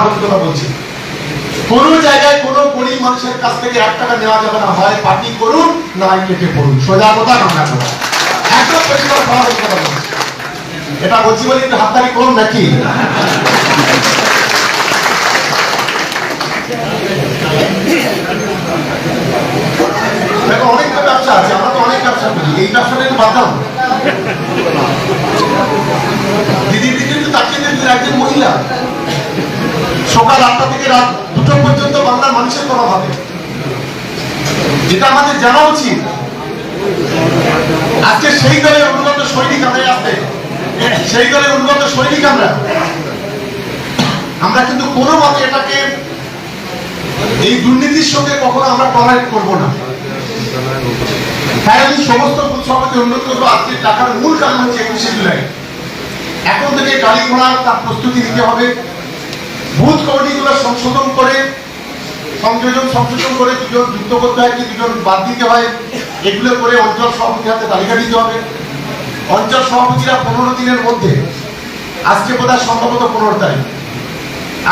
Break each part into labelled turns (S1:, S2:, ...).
S1: কথা বলছি। কোন জায়গায় কোন গরিব মানুষের কাছ থেকে এক টাকা নেওয়া যাবে না। হয় পার্টি করুন, না কেটে পড়ুন। সোজা কথা, না কথা। একদম পরিষ্কার স্বাভাবিক কথা বলছি এটা বলছি বলে একটু হাততালি করুন নাকি? দেখো অনেক তো ব্যবসা আছে, আমরা তো অনেক ব্যবসা করি। এই ব্যবসাটা একটু বাদ দিদির দিকে একটু তাকিয়ে দেখবেন একজন মহিলা। সকাল আটটা থেকে রাত দুটো পর্যন্ত বাংলার মানুষের কথা ভাবে যেটা আমাদের জানা উচিত। আজকে সেই দলের উন্নত সৈনিক আমরা আসতে সেই দলের উন্নত সৈনিক আমরা। আমরা কিন্তু কোনো মতে এটাকে এই দুর্নীতির সঙ্গে কখনো আমরা টলারেট করব না। তাই আমি সমস্ত সভাপতি অনুরোধ করব, আজকে টাকার মূল কারণ হচ্ছে একুশে জুলাই। এখন থেকে গাড়ি ঘোড়া তার প্রস্তুতি নিতে হবে। বুথ কমিটিগুলো সংশোধন করে, সংযোজন সংশোধন করে দুজন যুক্ত করতে হয় কি দুজন বাদ দিতে হয়, এগুলো করে অঞ্চল সভাপতি হাতে তালিকা দিতে হবে। অঞ্চল সভাপতিরা পনেরো দিনের মধ্যে, আজকে বোধ হয় সম্ভবত পনেরো তারিখ।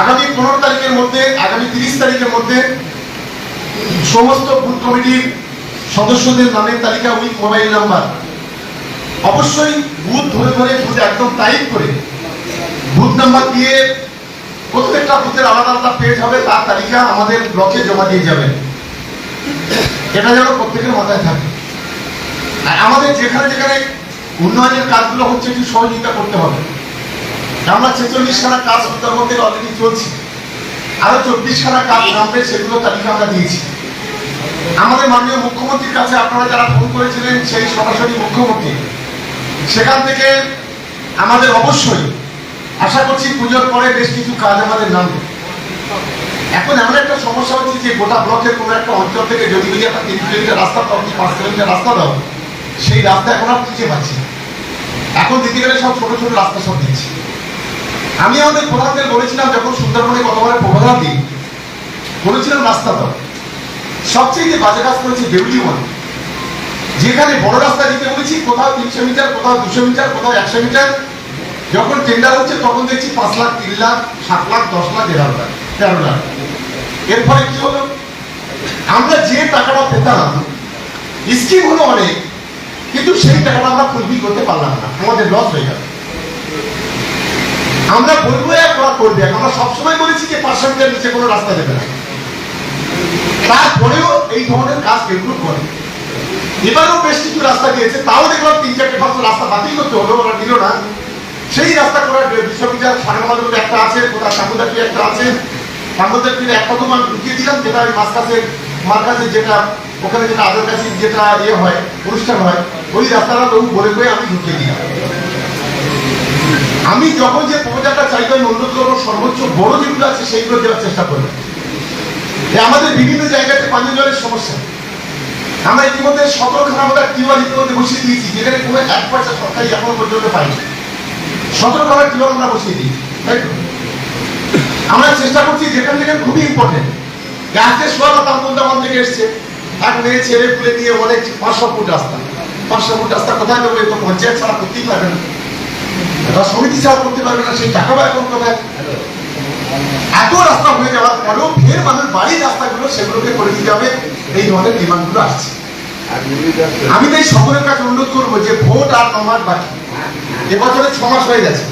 S1: আগামী পনেরো তারিখের মধ্যে, আগামী তিরিশ তারিখের মধ্যে সমস্ত বুথ কমিটির সদস্যদের নামের তালিকা উইথ মোবাইল নাম্বার। অবশ্যই বুথ ধরে ধরে বুথ একদম টাইপ করে বুথ নাম্বার দিয়ে প্রত্যেকটা বুথের আলাদা আলাদা পেজ হবে, তার তালিকা আমাদের ব্লকে জমা দিয়ে যাবেন এটা যেন প্রত্যেকের মাথায় থাকে। আর আমাদের যেখানে যেখানে উন্নয়নের কাজগুলো হচ্ছে, একটু সহযোগিতা করতে হবে। আমরা ছেচল্লিশ খানা কাজ সপ্তাহের মধ্যে অলরেডি চলছে। আরও চব্বিশ খানা কাজ নামবে, সেগুলো তালিকা আমরা দিয়েছি। আমাদের মাননীয় মুখ্যমন্ত্রীর কাছে আপনারা যারা ফোন করেছিলেন, সেই সরাসরি মুখ্যমন্ত্রী। সেখান থেকে আমাদের অবশ্যই আশা করছি পুজোর পরে বেশ কিছু কাজ আমাদের নামবে। এখন এমন একটা সমস্যা হচ্ছে যে গোটা ব্লকের কোনো একটা অঞ্চল থেকে যদি যদি একটা তিন কিলোমিটার রাস্তা দাও কি পাঁচ কিলোমিটার রাস্তা দাও সেই রাস্তা এখন আর খুঁজে পাচ্ছি এখন দিতে গেলে সব ছোট ছোট রাস্তা সব দিচ্ছি আমি আমাদের প্রধানদের বলেছিলাম, যখন সুন্দরবনে কতবার প্রধান দিই বলেছিলাম রাস্তা দাও সবচেয়ে বাজে কাজ করেছে দেউলি ওয়ান। যেখানে বড় রাস্তা দিতে বলেছি, কোথাও তিনশো মিটার, কোথাও দুশো মিটার, কোথাও একশো মিটার যখন টেন্ডার হচ্ছে, তখন দেখছি পাঁচ লাখ, তিন লাখ, সাত লাখ, দশ লাখ এগারো লাখ তেরো লাখ। এর ফলে কি হলো? আমরা যে টাকাটা পেতাম, স্কিম হলো অনেক, কিন্তু সেই টাকাটা আমরা ফুলফিল করতে পারলাম না। আমাদের লস হয়ে গেল। আমরা বলব এক ওরা করবে। আমরা সবসময় বলেছি যে পাঁচশো মিটার নিচে কোনো রাস্তা দেবে না। তারপরেও এই ধরনের কাজ এগুলো করে। এবারেও বেশ কিছু রাস্তা দিয়েছে, তাও দেখলাম তিন চারটে পাঁচশো রাস্তা বাতিল করতে হলো, ওরা দিল না। সেই রাস্তা করার সাড়ে নয় একটা আছে কোথাও ঠাকুরদাটি একটা আছে। ঠাকুরদাটি এক ঢুকিয়ে দিলাম, যেটা ওই মাছ কাছে মার কাছে যেটা, ওখানে যেটা আদর কাছে যেটা ইয়ে হয়, অনুষ্ঠান হয়, ওই রাস্তাটা তবু বলে বলে আমি ঢুকিয়ে দিলাম। আমি যখন যে প্রপোজালটা চাইব, আমি অনুরোধ করব সর্বোচ্চ বড় যেগুলো আছে, সেইগুলো দেওয়ার চেষ্টা করব। আমাদের বিভিন্ন জায়গাতে পানীয় জলের সমস্যা। আমরা ইতিমধ্যে সতেরো খানা বোধ টিউবওয়েল ইতিমধ্যে বসিয়ে দিয়েছি, যেখানে কোনো এক পয়সা সরকারি এখনও পর্যন্ত পাইনি। সতেরো খানা টিউবওয়েল আমরা বসিয়ে তো? আমরা চেষ্টা করছি যেখান থেকে খুবই ইম্পর্টেন্ট আজকে সোয়ালা তামকুন্দামান থেকে এসছে। এক মেয়ে ছেলে পুলে নিয়ে অনেক পাঁচশো ফুট রাস্তা। পাঁচশো ফুট রাস্তা কোথায় দেবো এ তো পঞ্চায়েত ছাড়া করতেই পারবে না। এটা সমিতি ছাড়া করতে পারবে না, সেই টাকা এখন কোথায় এত রাস্তা হয়ে যাওয়ার পরেও ফের মানুষ বাড়ির রাস্তাগুলো সেগুলোকে করে দিতে হবে। এই ধরনের ডিমান্ডগুলো আসছে। আমি তাই সকলের কাছে অনুরোধ করব যে ভোট আর ন মাস বাকি। এবছরে ছ মাস হয়ে গেছে।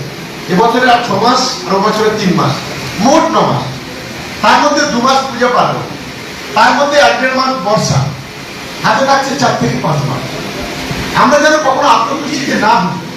S1: এবছরে আর ছ মাস আর বছরে তিন মাস। মোট ন মাস। তার মধ্যে দু মাস পুজো পার্বণ। তার মধ্যে এক দেড় মাস বর্ষা। হাতে থাকছে চার থেকে পাঁচ মাস। আমরা যেন কখনো আত্মতুষ্টিতে না ভুগি